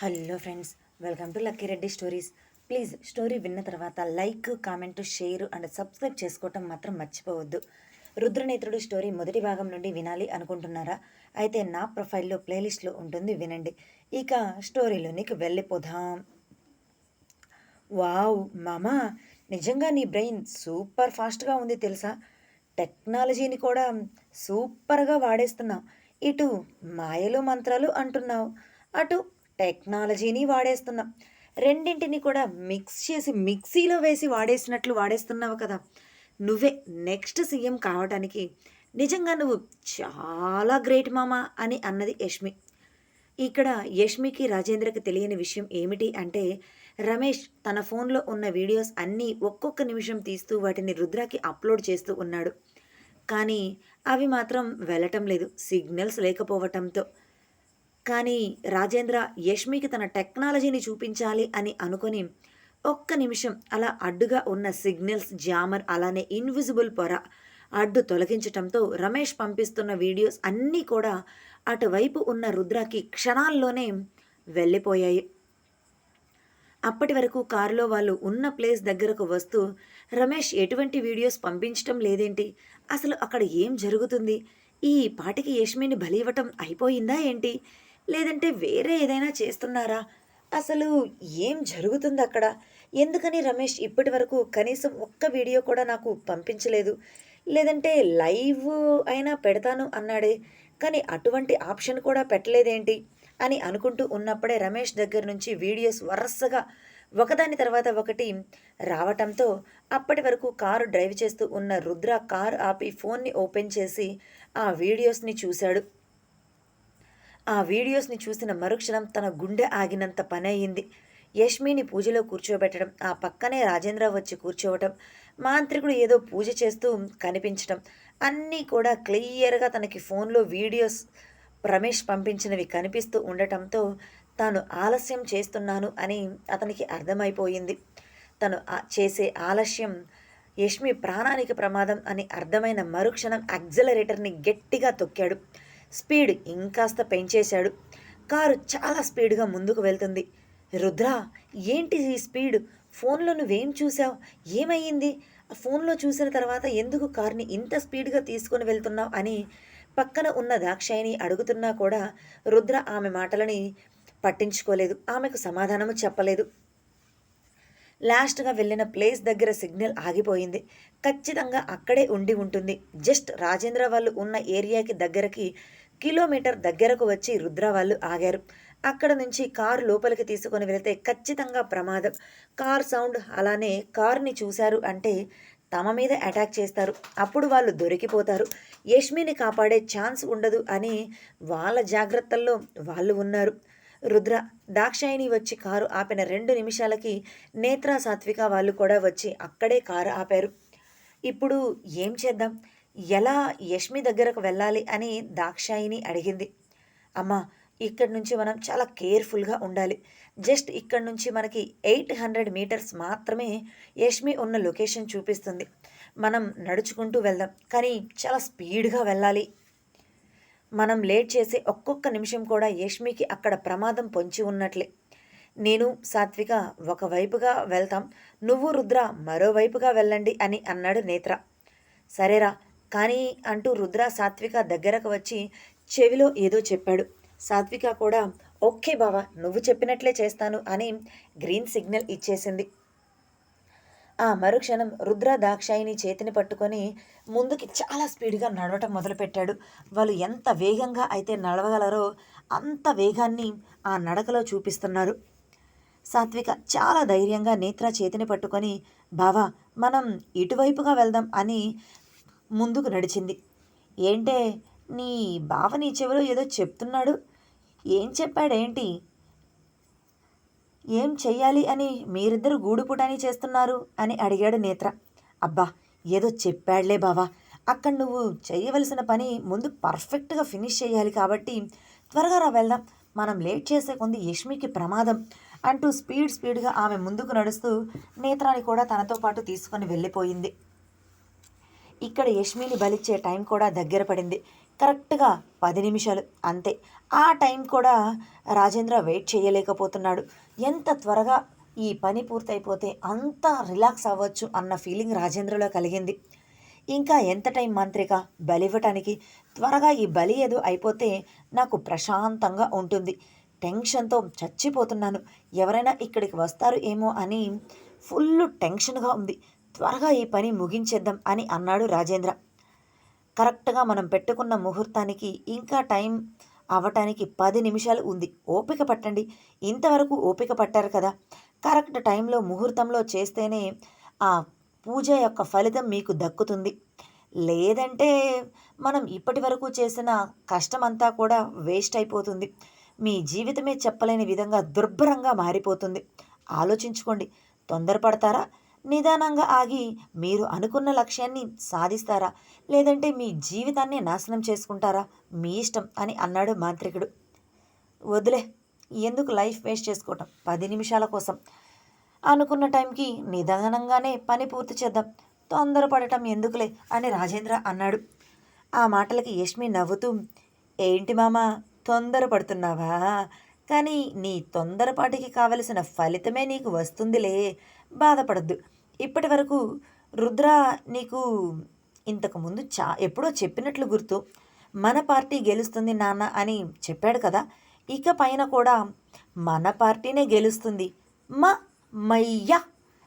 Hello friends welcome to Lucky Reddy stories. Please story విన్న తర్వాత like comment share and subscribe చేసుకోవటం మాత్రం మర్చిపోవద్దు. రుద్రనేత్రుడు స్టోరీ మొదటి భాగం నుండి వినాలి అనుకుంటున్నారా? అయితే నా ప్రొఫైల్లో ప్లేలిస్ట్లో ఉంటుంది వినండి. ఇక స్టోరీలోనికి వెళ్ళిపోదాం. వావ్ మామా నిజంగా నీ బ్రెయిన్ సూపర్ ఫాస్ట్గా ఉంది తెలుసా? టెక్నాలజీని కూడా సూపర్గా వాడేస్తున్నావు. ఇటు మాయలు మంత్రాలు అంటున్నావు అటు టెక్నాలజీని వాడేస్తున్నాం. రెండింటిని కూడా మిక్స్ చేసి మిక్సీలో వేసి వాడేసినట్లు వాడేస్తున్నావు కదా. నువ్వే నెక్స్ట్ సీఎం కావడానికి నిజంగా నువ్వు చాలా గ్రేట్ మామా అని అన్నది యష్మి. ఇక్కడ యష్మికి రాజేంద్రకి తెలియని విషయం ఏమిటి అంటే రమేష్ తన ఫోన్లో ఉన్న వీడియోస్ అన్నీ ఒక్కొక్క నిమిషం తీస్తూ వాటిని రుద్రాకి అప్లోడ్ చేస్తూ ఉన్నాడు. కానీ అవి మాత్రం వెళ్ళటం లేదు సిగ్నల్స్ లేకపోవటంతో. కానీ రాజేంద్ర యష్మికి తన టెక్నాలజీని చూపించాలి అని అనుకొని ఒక్క నిమిషం అలా అడ్డుగా ఉన్న సిగ్నల్స్ జామర్ అలానే ఇన్విజిబుల్ పొర అడ్డు తొలగించటంతో రమేష్ పంపిస్తున్న వీడియోస్ అన్నీ కూడా అటువైపు ఉన్న రుద్రకి క్షణాల్లోనే వెళ్ళిపోయాయి. అప్పటి వరకు కారులో వాళ్ళు ఉన్న ప్లేస్ దగ్గరకు వస్తూ రమేష్ ఎటువంటి వీడియోస్ పంపించటం లేదేంటి? అసలు అక్కడ ఏం జరుగుతుంది? ఈ పాటికి యష్మిని బలివ్వటం అయిపోయిందా ఏంటి? లేదంటే వేరే ఏదైనా చేస్తున్నారా? అసలు ఏం జరుగుతుంది అక్కడ ఎందుకని రమేష్ ఇప్పటి వరకు కనీసం ఒక్క వీడియో కూడా నాకు పంపించలేదు. లేదంటే లైవ్ అయినా పెడతాను అన్నాడే. కానీ అటువంటి ఆప్షన్ కూడా పెట్టలేదేంటి? అని అనుకుంటూ ఉన్నప్పుడే రమేష్ దగ్గర నుంచి వీడియోస్ వరుసగా ఒకదాని తర్వాత ఒకటి రావటంతో అప్పటి వరకు కారు డ్రైవ్ చేస్తూ ఉన్న రుద్ర కారు ఆపి ఫోన్ని ఓపెన్ చేసి ఆ వీడియోస్ని చూశాడు. ఆ వీడియోస్ని చూసిన మరుక్షణం తన గుండె ఆగినంత పని అయింది యష్మిని పూజలో కూర్చోబెట్టడం ఆ పక్కనే రాజేంద్ర వచ్చి కూర్చోవటం మాంత్రికుడు ఏదో పూజ చేస్తూ కనిపించడం అన్నీ కూడా క్లియర్గా తనకి ఫోన్లో వీడియోస్ రమేష్ పంపించినవి కనిపిస్తూ ఉండటంతో తాను ఆలస్యం చేస్తున్నాను అని అతనికి అర్థమైపోయింది. తను చేసే ఆలస్యం యష్మి ప్రాణానికి ప్రమాదం అని అర్థమైన మరుక్షణం యాక్సిలరేటర్ని గట్టిగా తొక్కాడు. స్పీడ్ ఇంకాస్త పెంచేశాడు. కారు చాలా స్పీడ్గా ముందుకు వెళ్తుంది. రుద్ర ఏంటి ఈ స్పీడ్? ఫోన్లో నువ్వేం చూసావు ఏమయ్యింది? ఆ ఫోన్లో చూసిన తర్వాత ఎందుకు కార్ని ఇంత స్పీడ్గా తీసుకొని వెళ్తున్నావు అని పక్కన ఉన్న దాక్షాయిని అడుగుతున్నా కూడా రుద్ర ఆమె మాటలని పట్టించుకోలేదు. ఆమెకు సమాధానము చెప్పలేదు. లాస్ట్గా వెళ్ళిన ప్లేస్ దగ్గర సిగ్నల్ ఆగిపోయింది. ఖచ్చితంగా అక్కడే ఉండి ఉంటుంది. జస్ట్ రాజేంద్ర వాళ్ళు ఉన్న ఏరియాకి దగ్గరకి కిలోమీటర్ దగ్గరకు వచ్చి రుద్ర వాళ్ళు ఆగారు. అక్కడ నుంచి కారు లోపలికి తీసుకొని వెళితే ఖచ్చితంగా ప్రమాదం. కార్ సౌండ్ అలానే కార్ని చూశారు అంటే తమ మీద అటాక్ చేస్తారు. అప్పుడు వాళ్ళు దొరికిపోతారు. యష్మిని కాపాడే ఛాన్స్ ఉండదు అని వాళ్ళ జాగ్రత్తల్లో వాళ్ళు ఉన్నారు. రుద్ర దాక్షాయిని వచ్చి కారు ఆపిన రెండు నిమిషాలకి నేత్ర సాత్విక వాళ్ళు కూడా వచ్చి అక్కడే కారు ఆపారు. ఇప్పుడు ఏం చేద్దాం? ఎలా యష్మి దగ్గరకు వెళ్ళాలి అని దాక్షాయిని అడిగింది. అమ్మా ఇక్కడి నుంచి మనం చాలా కేర్ఫుల్గా ఉండాలి. జస్ట్ ఇక్కడ నుంచి మనకి ఎయిట్ హండ్రెడ్ మీటర్స్ మాత్రమే యష్మి ఉన్న లొకేషన్ చూపిస్తుంది. మనం నడుచుకుంటూ వెళ్దాం కానీ చాలా స్పీడ్గా వెళ్ళాలి. మనం లేట్ చేసే ఒక్కొక్క నిమిషం కూడా యష్మికి అక్కడ ప్రమాదం పొంచి ఉన్నట్లే. నేను సాత్విక ఒకవైపుగా వెళ్తాం నువ్వు రుద్ర మరోవైపుగా వెళ్ళండి అని అన్నాడు నేత్ర. సరేరా కానీ అంటూ రుద్ర సాత్విక దగ్గరకు వచ్చి చెవిలో ఏదో చెప్పాడు. సాత్విక కూడా ఓకే బావా నువ్వు చెప్పినట్లే చేస్తాను అని గ్రీన్ సిగ్నల్ ఇచ్చేసింది. ఆ మరుక్షణం రుద్ర దాక్షాయిని చేతిని పట్టుకొని ముందుకి చాలా స్పీడ్గా నడవటం మొదలుపెట్టాడు. వాళ్ళు ఎంత వేగంగా అయితే నడవగలరో అంత వేగాన్ని ఆ నడకలో చూపిస్తున్నారు. సాత్విక చాలా ధైర్యంగా నేత్ర చేతిని పట్టుకొని బావా మనం ఇటువైపుగా వెళ్దాం అని ముందుకు నడిచింది. ఏంటే నీ బావ నీ చెవిలో ఏదో చెప్తున్నాడు? ఏం చెప్పాడేంటి? ఏం చెయ్యాలి అని మీరిద్దరు గూడుపుటాని చేస్తున్నారు అని అడిగాడు నేత్ర. అబ్బా ఏదో చెప్పాడులే బావా. అక్కడ నువ్వు చేయవలసిన పని ముందు పర్ఫెక్ట్గా ఫినిష్ చేయాలి కాబట్టి త్వరగా రా వెళ్దాం. మనం లేట్ చేసే కొంది యష్మికి ప్రమాదం అంటూ స్పీడ్ స్పీడ్గా ఆమె ముందుకు నడుస్తూ నేత్రాన్ని కూడా తనతో పాటు తీసుకొని వెళ్ళిపోయింది. ఇక్కడ యష్మిని బలిచ్చే టైం కూడా దగ్గర పడింది కరెక్ట్‌గా పది నిమిషాలు అంతే. ఆ టైం కూడా రాజేంద్ర వెయిట్ చేయలేకపోతున్నాడు. ఎంత త్వరగా ఈ పని పూర్తయిపోతే అంత రిలాక్స్ అవ్వచ్చు అన్న ఫీలింగ్ రాజేంద్రలో కలిగింది. ఇంకా ఎంత టైం మాంత్రిక బలివ్వటానికి? త్వరగా ఈ బలి ఏదో అయిపోతే నాకు ప్రశాంతంగా ఉంటుంది. టెన్షన్‌తో చచ్చిపోతున్నాను. ఎవరైనా ఇక్కడికి వస్తారు ఏమో అని ఫుల్ టెన్షన్‌గా ఉంది. త్వరగా ఈ పని ముగించేద్దాం అని అన్నాడు రాజేంద్ర. కరెక్ట్‌గా మనం పెట్టుకున్న ముహూర్తానికి ఇంకా టైం అవ్వటానికి పది నిమిషాలు ఉంది. ఓపిక పట్టండి. ఇంతవరకు ఓపిక పట్టారు కదా! కరెక్ట్ టైంలో ముహూర్తంలో చేస్తేనే ఆ పూజ యొక్క ఫలితం మీకు దక్కుతుంది. లేదంటే మనం ఇప్పటివరకు చేసిన కష్టమంతా కూడా వేస్ట్ అయిపోతుంది. మీ జీవితమే చెప్పలేని విధంగా దుర్భరంగా మారిపోతుంది. ఆలోచించుకోండి. తొందరపడతారా? నిదానంగా ఆగి మీరు అనుకున్న లక్ష్యాన్ని సాధిస్తారా? లేదంటే మీ జీవితాన్ని నాశనం చేసుకుంటారా? మీ ఇష్టం అని అన్నాడు మాంత్రికుడు. వదిలే ఎందుకు లైఫ్ వేస్ట్ చేసుకోవటం పది నిమిషాల కోసం. అనుకున్న టైంకి నిదానంగానే పని పూర్తి చేద్దాం. తొందరపడటం ఎందుకులే అని రాజేంద్ర అన్నాడు. ఆ మాటలకి యష్మి నవ్వుతూ ఏంటి మామా తొందరపడుతున్నావా? కానీ నీ తొందరపాటికి కావలసిన ఫలితమే నీకు వస్తుందిలే. బాధపడద్దు ఇప్పటివరకు రుద్ర నీకు ఇంతకుముందు చా ఎప్పుడో చెప్పినట్లు గుర్తు. మన పార్టీ గెలుస్తుంది నాన్న అని చెప్పాడు కదా! ఇక పైన కూడా మన పార్టీనే గెలుస్తుంది. మ మయ్యా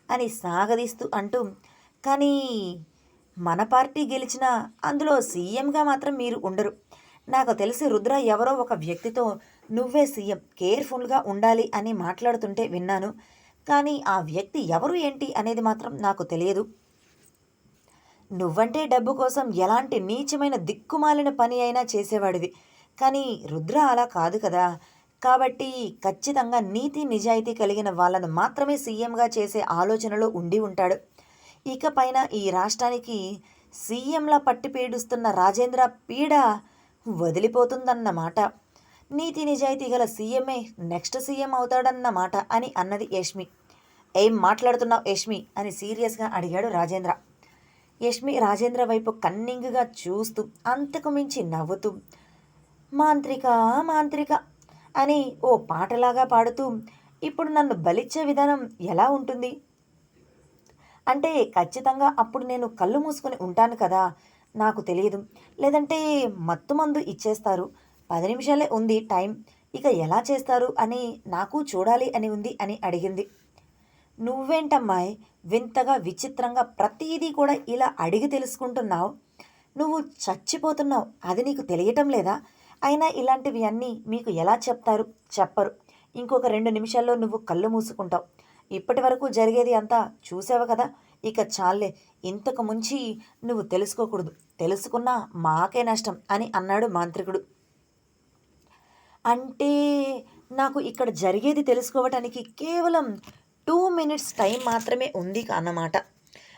అని సాగదీస్తూ అంటూ కానీ మన పార్టీ గెలిచినా అందులో సీఎంగా మాత్రం మీరు ఉండరు. నాకు తెలిసి రుద్ర ఎవరో ఒక వ్యక్తితో నువ్వే సీఎం కేర్‌ఫుల్‌గా ఉండాలి అని మాట్లాడుతుంటే విన్నాను. కానీ ఆ వ్యక్తి ఎవరు ఏంటి అనేది మాత్రం నాకు తెలియదు. నువ్వంటే డబ్బు కోసం ఎలాంటి నీచమైన దిక్కుమాలిన పని అయినా చేసేవాడివి. కానీ రుద్ర అలా కాదు కదా! కాబట్టి ఖచ్చితంగా నీతి, నిజాయితీ కలిగిన వాళ్ళను మాత్రమే సీఎంగా చేసే ఆలోచనలో ఉండి ఉంటాడు. ఇక పైన ఈ రాష్ట్రానికి సీఎంలా పట్టి పీడిస్తున్న రాజేంద్ర పీడ వదిలిపోతుందన్నమాట. నీతి, నిజాయితీ గల సీఎంఏ నెక్స్ట్ సీఎం అవుతాడన్నమాట అని అన్నది యష్మి. ఏం మాట్లాడుతున్నావు యష్మి అని సీరియస్‌గా అడిగాడు రాజేంద్ర. యష్మి రాజేంద్ర వైపు కన్నింగ్‌గా చూస్తూ అంతకు మించి నవ్వుతూ మాంత్రిక మాంత్రిక అని ఓ పాటలాగా పాడుతూ ఇప్పుడు నన్ను బలిచ్చే విధానం ఎలా ఉంటుంది? అంటే ఖచ్చితంగా అప్పుడు నేను కళ్ళు మూసుకొని ఉంటాను కదా! నాకు తెలియదు లేదంటే మత్తుమందు ఇచ్చేస్తారు. పది నిమిషాలే ఉంది టైం. ఇక ఎలా చేస్తారు అని నాకు చూడాలి అని ఉంది అని అడిగింది. నువ్వేంటమ్మాయి వింతగా విచిత్రంగా ప్రతీదీ కూడా ఇలా అడిగి తెలుసుకుంటున్నావు? నువ్వు చచ్చిపోతున్నావు. అది నీకు తెలియటం లేదా? అయినా ఇలాంటివి అన్నీ మీకు ఎలా చెప్తారు? చెప్పరు. ఇంకొక రెండు నిమిషాల్లో నువ్వు కళ్ళు మూసుకుంటావు. ఇప్పటివరకు జరిగేది అంతా చూసావు కదా! ఇక చాల్లే. ఇంతకు ముంచి నువ్వు తెలుసుకోకూడదు. తెలుసుకున్నా మాకే నష్టం అని అన్నాడు మాంత్రికుడు. అంటే నాకు ఇక్కడ జరిగేది తెలుసుకోవటానికి కేవలం టూ మినిట్స్ టైం మాత్రమే ఉంది అన్నమాట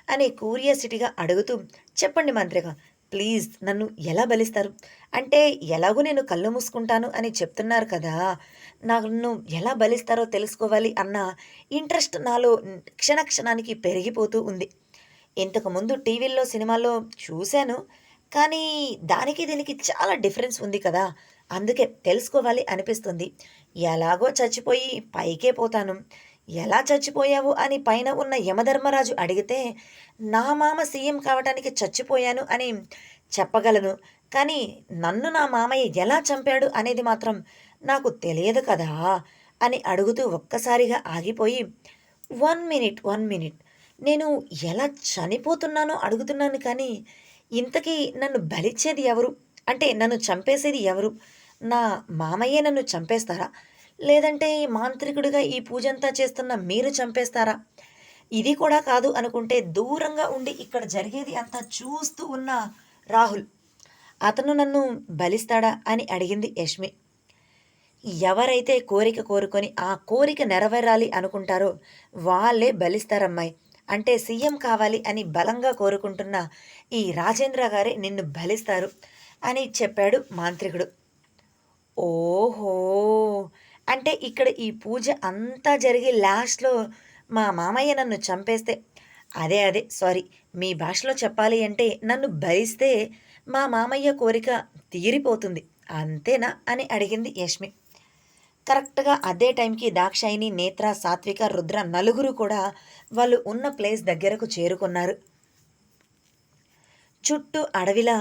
అని క్యూరియాసిటీగా అడుగుతూ చెప్పండి మాంత్రిక ప్లీజ్ నన్ను ఎలా బలిస్తారు? అంటే ఎలాగో నేను కళ్ళు మూసుకుంటాను అని చెప్తున్నారు కదా! నన్ను ఎలా బలిస్తారో తెలుసుకోవాలి అన్న ఇంట్రెస్ట్ నాలో క్షణ క్షణానికి పెరిగిపోతూ ఉంది. ఇంతకుముందు టీవీల్లో, సినిమాల్లో చూశాను. కానీ దానికి దీనికి చాలా డిఫరెన్స్ ఉంది కదా! అందుకే తెలుసుకోవాలి అనిపిస్తుంది. ఎలాగో చచ్చిపోయి పైకే పోతాను. ఎలా చచ్చిపోయావు అని పైన ఉన్న యమధర్మరాజు అడిగితే నా మామ సీఎం కావటానికి చచ్చిపోయాను అని చెప్పగలను. కానీ నన్ను నా మామయ్య ఎలా చంపాడు అనేది మాత్రం నాకు తెలియదు కదా! అని అడుగుతూ ఒక్కసారిగా ఆగిపోయి వన్ మినిట్, వన్ మినిట్ నేను ఎలా చనిపోతున్నానో అడుగుతున్నాను కానీ ఇంతకీ నన్ను బలిచ్చేది ఎవరు? అంటే నన్ను చంపేసేది ఎవరు? నా మామయ్యే నన్ను చంపేస్తారా? లేదంటే మాంత్రికుడిగా ఈ పూజంతా చేస్తున్న మీరు చంపేస్తారా? ఇది కూడా కాదు అనుకుంటే దూరంగా ఉండి ఇక్కడ జరిగేది అంతా చూస్తూ ఉన్న రాహుల్. అతను నన్ను బలిస్తాడా? అని అడిగింది యష్మి. ఎవరైతే కోరిక కోరుకొని ఆ కోరిక నెరవేరాలి అనుకుంటారో వాళ్ళే బలిస్తారమ్మాయి అంటే సీఎం కావాలి అని బలంగా కోరుకుంటున్న ఈ రాజేంద్ర గారే నిన్ను బలిస్తారు అని చెప్పాడు మాంత్రికుడు. ఓహో! అంటే ఇక్కడ ఈ పూజ అంతా జరిగి లాస్ట్‌లో మా మామయ్య నన్ను చంపేస్తే అదే అదే సారీ మీ భాషలో చెప్పాలి అంటే నన్ను భరిస్తే మా మామయ్య కోరిక తీరిపోతుంది అంతేనా? అని అడిగింది యష్మి. కరెక్ట్గా అదే టైంకి దాక్షాయిని నేత్ర సాత్విక రుద్ర నలుగురు కూడా వాళ్ళు ఉన్న ప్లేస్ దగ్గరకు చేరుకున్నారు. చుట్టూ అడవిలా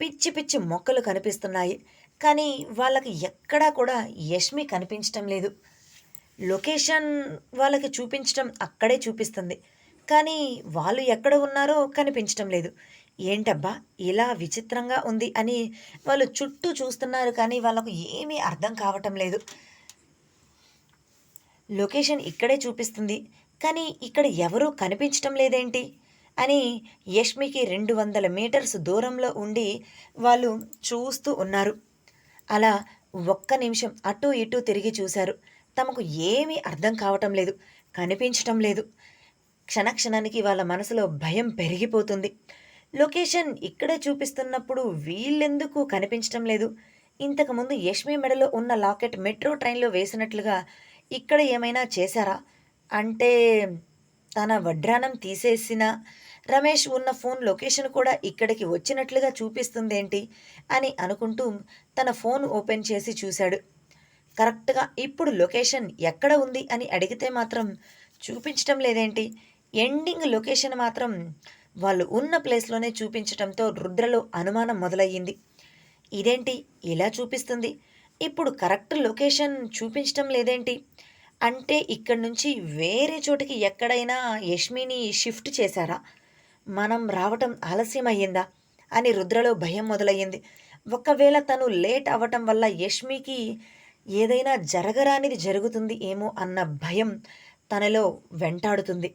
పిచ్చి పిచ్చి మొక్కలు కనిపిస్తున్నాయి. కానీ వాళ్ళకి ఎక్కడా కూడా యష్మి కనిపించటం లేదు. లొకేషన్ వాళ్ళకి చూపించటం అక్కడే చూపిస్తుంది. కానీ వాళ్ళు ఎక్కడ ఉన్నారో కనిపించటం లేదు. ఏంటబ్బా ఇలా విచిత్రంగా ఉంది అని వాళ్ళు చుట్టూ చూస్తున్నారు కానీ వాళ్ళకు ఏమీ అర్థం కావటం లేదు. లొకేషన్ ఇక్కడే చూపిస్తుంది. కానీ ఇక్కడ ఎవరూ కనిపించటం లేదేంటి? అని యష్మికి రెండు వందల మీటర్స్ దూరంలో ఉండి వాళ్ళు చూస్తూ ఉన్నారు. అలా ఒక్క నిమిషం అటు ఇటు తిరిగి చూశారు. తమకు ఏమీ అర్థం కావటం లేదు కనిపించటం లేదు. క్షణక్షణానికి వాళ్ళ మనసులో భయం పెరిగిపోతుంది. లొకేషన్ ఇక్కడే చూపిస్తున్నప్పుడు వీళ్ళెందుకు కనిపించటం లేదు? ఇంతకుముందు యష్మి మెడలో ఉన్న లాకెట్ మెట్రో ట్రైన్లో వేసినట్లుగా ఇక్కడ ఏమైనా చేశారా? అంటే తన వడ్రానం తీసేసిన రమేష్ ఉన్న ఫోన్ లొకేషన్ కూడా ఇక్కడికి వచ్చినట్లుగా చూపిస్తుందేంటి అని అనుకుంటూ తన ఫోన్ ఓపెన్ చేసి చూశాడు. కరెక్ట్గా ఇప్పుడు లొకేషన్ ఎక్కడ ఉంది అని అడిగితే మాత్రం చూపించటం లేదేంటి? ఎండింగ్ లొకేషన్ మాత్రం వాళ్ళు ఉన్న ప్లేస్లోనే చూపించటంతో రుద్రలో అనుమానం మొదలయ్యింది. ఇదేంటి? ఇలా చూపిస్తుంది. ఇప్పుడు కరెక్ట్ లొకేషన్ చూపించటం లేదేంటి? అంటే ఇక్కడి నుంచి వేరే చోటికి ఎక్కడైనా యష్మిని షిఫ్ట్ చేశారా? మనం రావటం ఆలస్యం అయ్యిందా అని రుద్రలో భయం మొదలయ్యింది. ఒకవేళ తను లేట్ అవ్వటం వల్ల యష్మికి ఏదైనా జరగరానిది జరుగుతుంది ఏమో అన్న భయం తనలో వెంటాడుతుంది.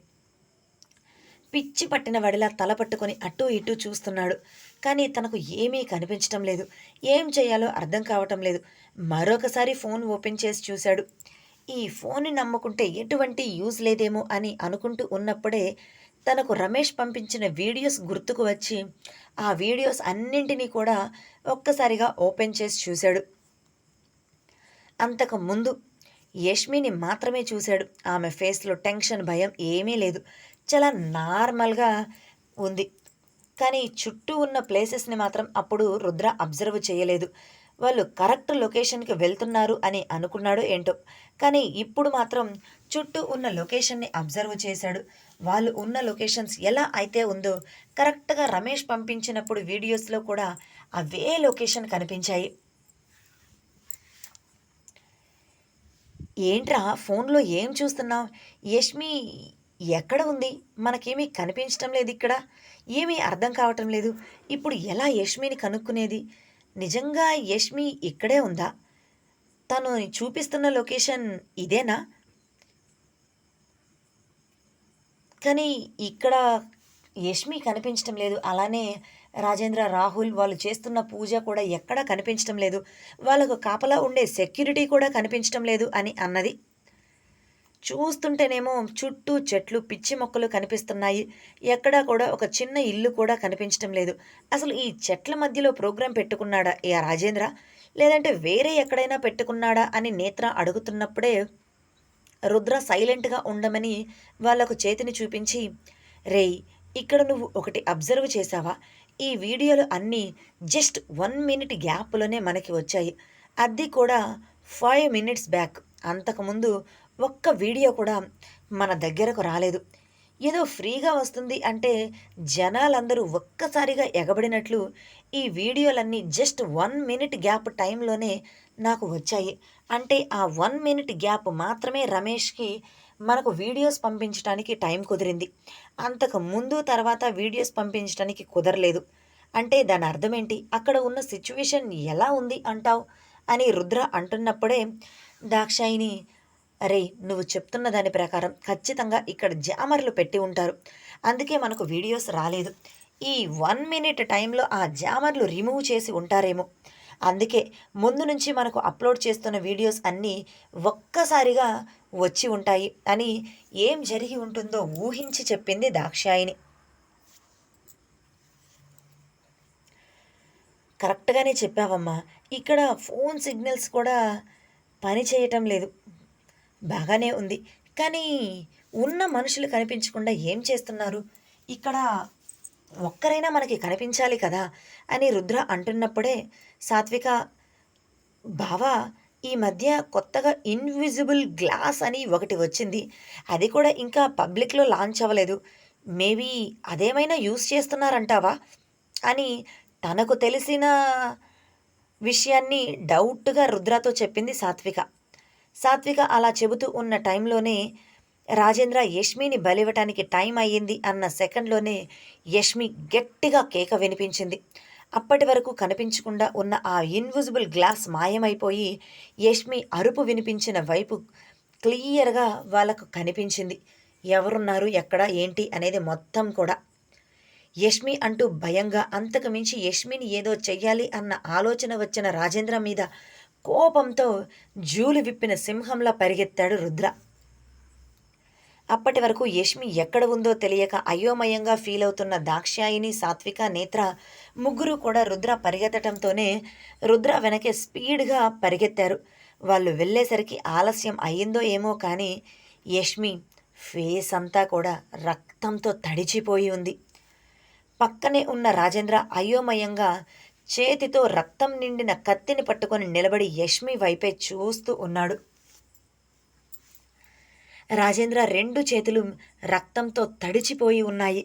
పిచ్చి పట్టిన వడిలా తల పట్టుకొని అటూ ఇటూ చూస్తున్నాడు. కానీ తనకు ఏమీ కనిపించటం లేదు. ఏం చేయాలో అర్థం కావటం లేదు. మరొకసారి ఫోన్ ఓపెన్ చేసి చూశాడు. ఈ ఫోన్ని నమ్ముకుంటే ఎటువంటి యూజ్ లేదేమో అని అనుకుంటూ ఉన్నప్పుడే తనకు రమేష్ పంపించిన వీడియోస్ గుర్తుకు వచ్చి ఆ వీడియోస్ అన్నింటినీ కూడా ఒక్కసారిగా ఓపెన్ చేసి చూశాడు. అంతకు ముందు యష్మిని మాత్రమే చూశాడు. ఆమె ఫేస్లో టెన్షన్ భయం ఏమీ లేదు. చాలా నార్మల్గా ఉంది. కానీ చుట్టూ ఉన్న ప్లేసెస్ని మాత్రం అప్పుడు రుద్ర అబ్జర్వ్ చేయలేదు. వాళ్ళు కరెక్ట్ లొకేషన్కి వెళ్తున్నారు అని అనుకున్నాడు ఏంటో. కానీ ఇప్పుడు మాత్రం చుట్టూ ఉన్న లొకేషన్ని అబ్జర్వ్ చేశాడు. వాళ్ళు ఉన్న లొకేషన్స్ ఎలా అయితే ఉందో కరెక్ట్గా రమేష్ పంపించినప్పుడు వీడియోస్లో కూడా అవే లొకేషన్ కనిపించాయి. ఏంట్రా ఫోన్లో ఏం చూస్తున్నావు? యష్మి ఎక్కడ ఉంది? మనకేమీ కనిపించటం లేదు ఇక్కడ. ఏమీ అర్థం కావటం లేదు. ఇప్పుడు ఎలా యష్మిని కనుక్కునేది? నిజంగా యష్మి ఇక్కడే ఉందా? తను చూపిస్తున్న లొకేషన్ ఇదేనా? కానీ ఇక్కడ యష్మి కనిపించటం లేదు. అలానే రాజేంద్ర రాహుల్ వాళ్ళు చేస్తున్న పూజ కూడా ఎక్కడా కనిపించటం లేదు. వాళ్ళకు కాపలా ఉండే సెక్యూరిటీ కూడా కనిపించటం లేదు అని అన్నది చూస్తుంటేనేమో చుట్టూ చెట్లు పిచ్చి మొక్కలు కనిపిస్తున్నాయి. ఎక్కడా కూడా ఒక చిన్న ఇల్లు కూడా కనిపించడం లేదు. అసలు ఈ చెట్ల మధ్యలో ప్రోగ్రాం పెట్టుకున్నాడా ఏ రాజేంద్ర? లేదంటే వేరే ఎక్కడైనా పెట్టుకున్నాడా అని నేత్ర అడుగుతున్నప్పుడే రుద్ర సైలెంట్గా ఉండమని వాళ్ళకు చేతిని చూపించి రేయ్ ఇక్కడ నువ్వు ఒకటి అబ్జర్వ్ చేశావా? ఈ వీడియోలు అన్నీ జస్ట్ వన్ మినిట్ గ్యాప్లోనే మనకి వచ్చాయి. అది కూడా ఫైవ్ మినిట్స్ బ్యాక్. అంతకుముందు ఒక్క వీడియో కూడా మన దగ్గరకు రాలేదు. ఏదో ఫ్రీగా వస్తుంది అంటే జనాలందరూ ఒక్కసారిగా ఎగబడినట్లు ఈ వీడియోలన్నీ జస్ట్ వన్ మినిట్ గ్యాప్ టైంలోనే నాకు వచ్చాయి. అంటే ఆ వన్ మినిట్ గ్యాప్ మాత్రమే రమేష్కి మనకు వీడియోస్ పంపించడానికి టైం కుదిరింది. అంతకు ముందు తర్వాత వీడియోస్ పంపించడానికి కుదరలేదు. అంటే దాని అర్థం ఏంటి అక్కడ ఉన్న సిచ్యువేషన్ ఎలా ఉంది అంటావు? అని రుద్ర అంటున్నప్పుడే దాక్షాయిని అరే నువ్వు చెప్తున్న దాని ప్రకారం ఖచ్చితంగా ఇక్కడ జామర్లు పెట్టి ఉంటారు. అందుకే మనకు వీడియోస్ రాలేదు. ఈ వన్ మినిట్ టైంలో ఆ జామర్లు రిమూవ్ చేసి ఉంటారేమో. అందుకే ముందు నుంచి మనకు అప్లోడ్ చేస్తున్న వీడియోస్ అన్నీ ఒక్కసారిగా వచ్చి ఉంటాయి అని ఏం జరిగి ఉంటుందో ఊహించి చెప్పింది దాక్షాయిని కరెక్ట్గానే చెప్పావమ్మా. ఇక్కడ ఫోన్ సిగ్నల్స్ కూడా పని చేయటం లేదు. బాగానే ఉంది. కానీ ఉన్న మనుషులు కనిపించకుండా ఏం చేస్తున్నారు? ఇక్కడ ఒక్కరైనా మనకి కనిపించాలి కదా అని రుద్ర అంటున్నప్పుడే సాత్విక బావా ఈ మధ్య కొత్తగా ఇన్విజిబుల్ గ్లాస్ అని ఒకటి వచ్చింది. అది కూడా ఇంకా పబ్లిక్లో లాంచ్ అవ్వలేదు. మేబీ అదేమైనా యూస్ చేస్తున్నారంటావా? అని తనకు తెలిసిన విషయాన్ని డౌట్గా రుద్రతో చెప్పింది సాత్విక. సాత్విక అలా చెబుతూ ఉన్న టైంలోనే రాజేంద్ర యష్మిని బలివ్వటానికి టైం అయ్యింది అన్న సెకండ్లోనే యష్మి గట్టిగా కేక వినిపించింది. అప్పటి వరకు కనిపించకుండా ఉన్న ఆ ఇన్విజిబుల్ గ్లాస్ మాయమైపోయి యష్మి అరుపు వినిపించిన వైపు క్లియర్గా వాళ్ళకు కనిపించింది. ఎవరున్నారు? ఎక్కడ? ఏంటి? అనేది మొత్తం కూడా. యష్మి అంటూ భయంగా అంతకు మించి యష్మిని ఏదో చెయ్యాలి అన్న ఆలోచన వచ్చిన రాజేంద్ర మీద కోపంతో జూలు విప్పిన సింహంలా పరిగెత్తాడు రుద్ర. అప్పటి వరకు యష్మి ఎక్కడ ఉందో తెలియక అయోమయంగా ఫీల్ అవుతున్న దాక్షాయిని సాత్విక నేత్ర ముగ్గురు కూడా రుద్ర పరిగెత్తటంతోనే రుద్ర వెనకే స్పీడ్గా పరిగెత్తారు. వాళ్ళు వెళ్ళేసరికి ఆలస్యం అయ్యిందో ఏమో కానీ యష్మి ఫేస్ అంతా కూడా రక్తంతో తడిచిపోయి ఉంది. పక్కనే ఉన్న రాజేంద్ర అయోమయంగా చేతితో రక్తం నిండిన కత్తిని పట్టుకొని నిలబడి యష్మి వైపే చూస్తూ ఉన్నాడు. రాజేంద్ర రెండు చేతులు రక్తంతో తడిచిపోయి ఉన్నాయి.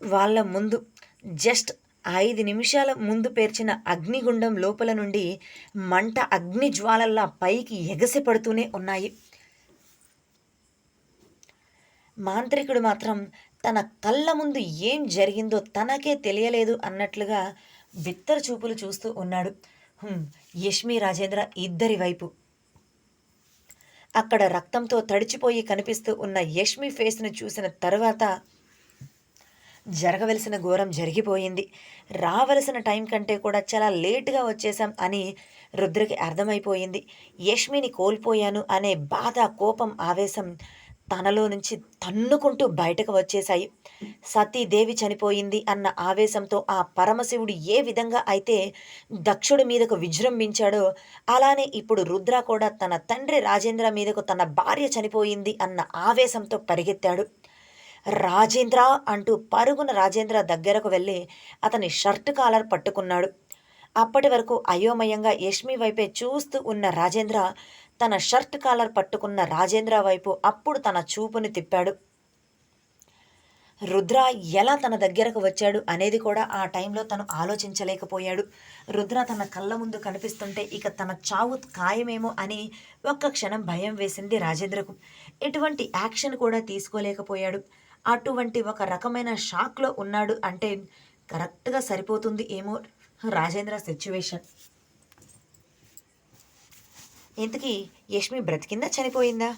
వాళ్ళ ముందు జస్ట్ ఐదు నిమిషాల ముందు పేర్చిన అగ్నిగుండం లోపల నుండి మంట అగ్ని జ్వాలల్లా పైకి ఎగసిపడుతూనే ఉన్నాయి. మాంత్రికుడు మాత్రం తన కళ్ళ ముందు ఏం జరిగిందో తనకే తెలియలేదు అన్నట్లుగా బిత్తర చూపులు చూస్తూ ఉన్నాడు. యష్మి రాజేంద్ర ఇద్దరి వైపు. అక్కడ రక్తంతో తడిచిపోయి కనిపిస్తూ ఉన్న యష్మి ఫేస్ను చూసిన తర్వాత జరగవలసిన ఘోరం జరిగిపోయింది. రావలసిన టైం కంటే కూడా చాలా లేటుగా వచ్చేసాం అని రుద్రకి అర్థమైపోయింది. యష్మిని కోల్పోయాను అనే బాధ కోపం ఆవేశం తనలో నుంచి తన్నుకుంటూ బయటకు వచ్చేశాయి. సతీదేవి చనిపోయింది అన్న ఆవేశంతో ఆ పరమశివుడు ఏ విధంగా అయితే దక్షుడి మీదకు విజృంభించాడో అలానే ఇప్పుడు రుద్ర కూడా తన తండ్రి రాజేంద్ర మీదకు తన భార్య చనిపోయింది అన్న ఆవేశంతో పరిగెత్తాడు. రాజేంద్ర అంటూ పరుగున రాజేంద్ర దగ్గరకు వెళ్ళి అతని షర్ట్ కాలర్ పట్టుకున్నాడు. అప్పటి వరకు అయోమయంగా యష్మి వైపే చూస్తూ ఉన్న రాజేంద్ర తన షర్ట్ కాలర్ పట్టుకున్న రాజేంద్ర వైపు అప్పుడు తన చూపుని తిప్పాడు. రుద్ర ఎలా తన దగ్గరకు వచ్చాడు అనేది కూడా ఆ టైంలో తను ఆలోచించలేకపోయాడు. రుద్ర తన కళ్ళ ముందు కనిపిస్తుంటే ఇక తన చావు ఖాయమేమో అని ఒక్క క్షణం భయం వేసింది రాజేంద్రకు. ఎటువంటి యాక్షన్ కూడా తీసుకోలేకపోయాడు. అటువంటి ఒక రకమైన షాక్లో ఉన్నాడు అంటే కరెక్ట్గా సరిపోతుంది ఏమో రాజేంద్ర సిచ్యువేషన్. ఇంతకీ యష్మి బ్రతికిందా చనిపోయిందా?